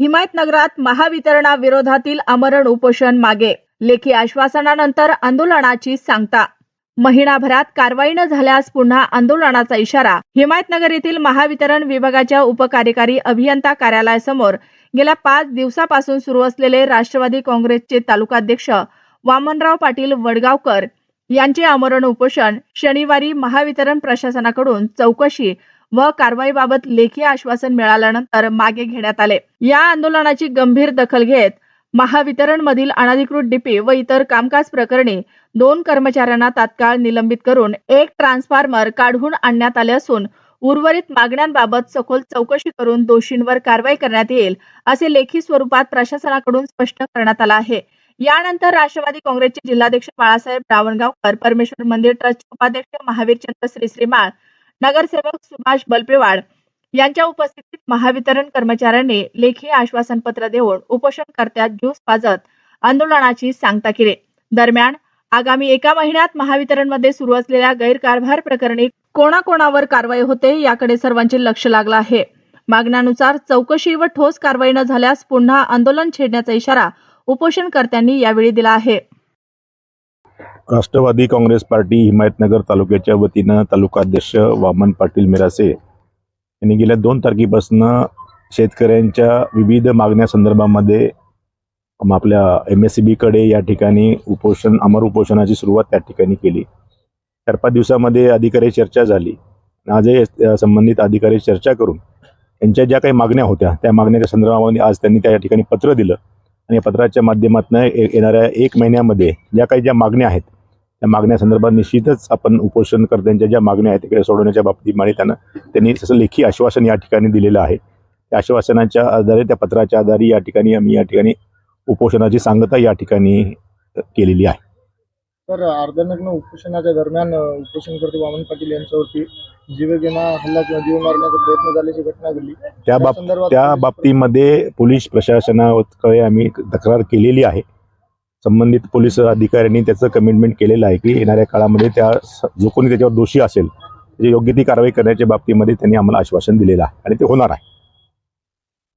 हिमायतनगरात महावितरणाविरोधातील आमरण उपोषण मागे. लेखी आश्वासनानंतर आंदोलनाची सांगता. महिनाभरात कारवाई न झाल्यास पुन्हा आंदोलनाचा इशारा. हिमायतनगर येथील महावितरण विभागाच्या उपकार्यकारी अभियंता कार्यालयासमोर गेल्या पाच दिवसापासून सुरू असलेले राष्ट्रवादी काँग्रेसचे तालुकाध्यक्ष वामनराव पाटील वडगावकर यांचे आमरण उपोषण शनिवारी महावितरण प्रशासनाकडून चौकशी व कारवाईबाबत लेखी आश्वासन मिळाल्यानंतर मागे घेण्यात आले. या आंदोलनाची गंभीर दखल घेत महावितरण मधील अनधिकृत डीपी व इतर कामकाज प्रकरणी दोन कर्मचाऱ्यांना तात्काळ निलंबित करून एक ट्रान्सफॉर्मर काढून आणण्यात आले असून उर्वरित मागण्यांबाबत सखोल चौकशी करून दोषींवर कारवाई करण्यात येईल असे लेखी स्वरूपात प्रशासनाकडून स्पष्ट करण्यात आलं आहे. यानंतर राष्ट्रवादी काँग्रेसचे जिल्हाध्यक्ष बाळासाहेब रावणगावकर परमेश्वर मंदिर ट्रस्टचे उपाध्यक्ष महावीर चंद्र श्री श्रीमाळ नगरसेवक सुभाष बलपेवाड यांच्या उपस्थितीत महावितरण कर्मचाऱ्यांनी लेखी आश्वासन पत्र देऊन उपोषणकर्त्यात ज्यूस पाजत आंदोलनाची सांगता केली. दरम्यान आगामी एका महिन्यात महावितरणमध्ये सुरू असलेल्या गैरकारभार प्रकरणी कोणाकोणावर कारवाई होते याकडे सर्वांचे लक्ष लागलं आहे. मागण्यानुसार चौकशी व ठोस कारवाई न झाल्यास पुन्हा आंदोलन छेडण्याचा इशारा उपोषणकर्त्यांनी यावेळी दिला आहे. राष्ट्रवादी काँग्रेस पार्टी हिमायतनगर तालुक्याच्या वतीनं तालुकाध्यक्ष वामन पाटील मिरासे यांनी गेल्या दोन तारखेपासून शेतकऱ्यांच्या विविध मागण्यासंदर्भामध्ये आपल्या एम एस सी बीकडे या ठिकाणी उपोषण अमर उपोषणाची सुरुवात त्या ठिकाणी केली. चार पाच दिवसामध्ये अधिकारी चर्चा झाली. आजही संबंधित अधिकारी चर्चा करून यांच्या ज्या काही मागण्या होत्या त्या मागण्याच्या संदर्भामध्ये आज त्यांनी त्या ठिकाणी पत्र दिलं. आणि पत्राच्या माध्यमातून येणाऱ्या एक महिन्यामध्ये ज्या काही ज्या मागण्या आहेत त्या मागण्यासंदर्भात निश्चितच आपण उपोषणकर्त्यांच्या ज्या मागण्या आहेत त्या सोडवण्याच्या बाबतीमध्ये त्यांना त्यांनी तसं लेखी आश्वासन या ठिकाणी दिलेलं आहे. त्या आश्वासनाच्या आधारे त्या पत्राच्या आधारे या ठिकाणी आम्ही या ठिकाणी उपोषणाची सांगता या ठिकाणी केलेली आहे. तर अर्धनग्न उपोषणाच्या दरम्यान उपोषणकर्ते वामन पाटील यांच्यावरती जीवघेणा हल्ला किंवा जीव मारण्याचा प्रयत्न झाल्याची घटना घडली. त्या बाब बाबतीमध्ये पोलीस प्रशासनाकडे आम्ही तक्रार केलेली आहे. संबंधित पोलीस अधिकाऱ्यांनी त्याचं कमिटमेंट केलेलं आहे की येणाऱ्या काळामध्ये त्या स- जो कोणी त्याच्यावर दोषी असेल त्याची योग्य ती कारवाई करण्याच्या बाबतीमध्ये त्यांनी आम्हाला आश्वासन दिलेलं आहे आणि ते होणार आहे.